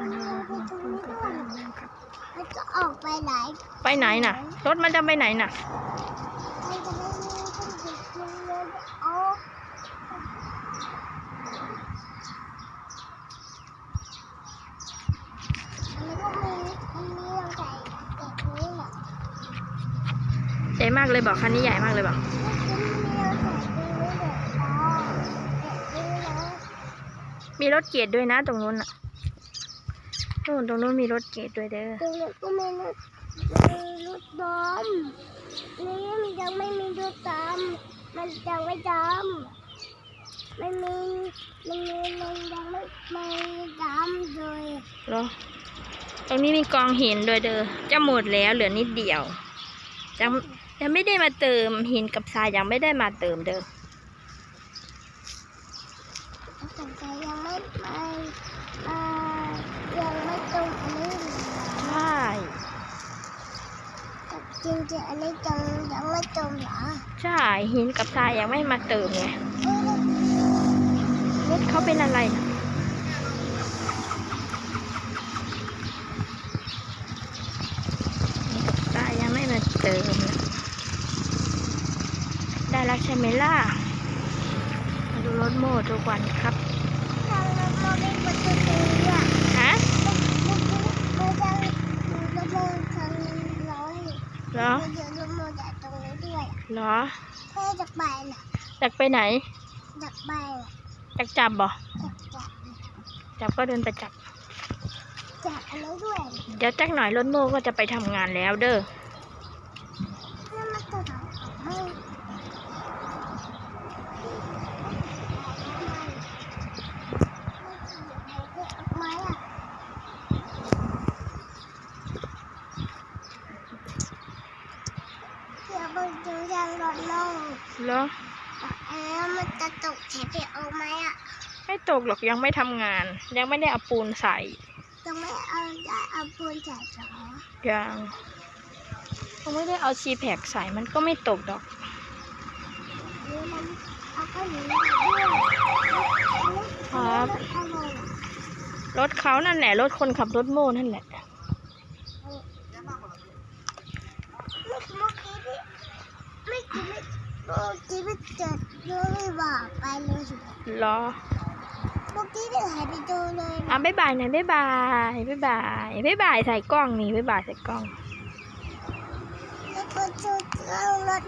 มันจะออกไปไหนไปไหนน่ะ รถมันจะไปไหนน่ะ มันจะไม่มีคนหยุดเลยเอาอันนี้ก็มีมันมีรางใหญ่แบบนี้แหละใหญ่มากเลยบอกคันนี้ใหญ่มากเลยบอกมันมีรางใหญ่แบบนี้แบบอ๋อแบบนี้นะมีรถเกียรด้วยนะตรงนู้นน่ะ นู่นตรงนู้นมีรถเกียรด้วยเด้อตรงนี้ก็มีรถมีรถดำนี่มันยังไม่มีรถดำมันยังไม่ดำไม่มีมันมีมันยังไม่ไม่ดำเลยเหรอตรงนี้มีกองหินด้วยเด้อจะหมดแล้วเหลือนิดเดียวยังยังไม่ได้มาเติมหินกับทรายยังไม่ได้มาเติมเด้อสงสัยยังไม่ไม่อ่ายังไม่ตรงอันนี้เลย ใช่ จริงจริงๆอันนี้ตรงยังไม่ตรงเหรอใช่หินกับทรายยังไม่มาเติมไงเอ้ยรถเขาเป็นอะไรนะหินกับทรายยังไม่มาเติมนะได้แล้วใช่ไหมล่ะมาดูรถโม่ทุกวันครับทางรถมอไม่กดตัวนี้อะ ฮะ เมื่อกี้เมื่อกี้รถมอทางร้อย เหรอ เดี๋ยวรถมอจากตรงนี้ด้วย เหรอแค่จากไปน่ะอยากไปไหนจากไปน่ะอยากจับบ่จากจากจับก็เดินไปจับจากอันนี้ด้วย เดี๋ยวจักหน่อยรถโม่ก็จะไปทำงานแล้วเด้อ นั่นมันจะทำให้ไม้อะเดี๋ยวไป ดูทางรถลงเหรอแล้วมันจะตกแถไปเอาไหมอะ ไม่ตกหรอกยังไม่ทำงาน ยังไม่ได้เอาปูนใส่จะไม่เอาจะเอาปูนใส่เหรอยังยังไม่ได้เอาซีแพคใส่มันก็ไม่ตกดอกหรือมันเอาข้าวเหนียวมาด้วยครับเอาลงรถเขานั่นแหละรถคนขับรถโม่นั่นแหละ เมื่อกี้ที่ไม่กี้ ไม่เมื่อกี้ไม่เจอเรื่องไม่บอกไปเลยสิเหรอเมื่อกี้ที่หายไปดูเลยอะบ๊ายบายหน่อยบ๊ายบายบ๊ายบายบ๊ายบายใส่กล้องนี่บ๊ายบายใส่กล้องแล้วก็เจอเรื่องรถ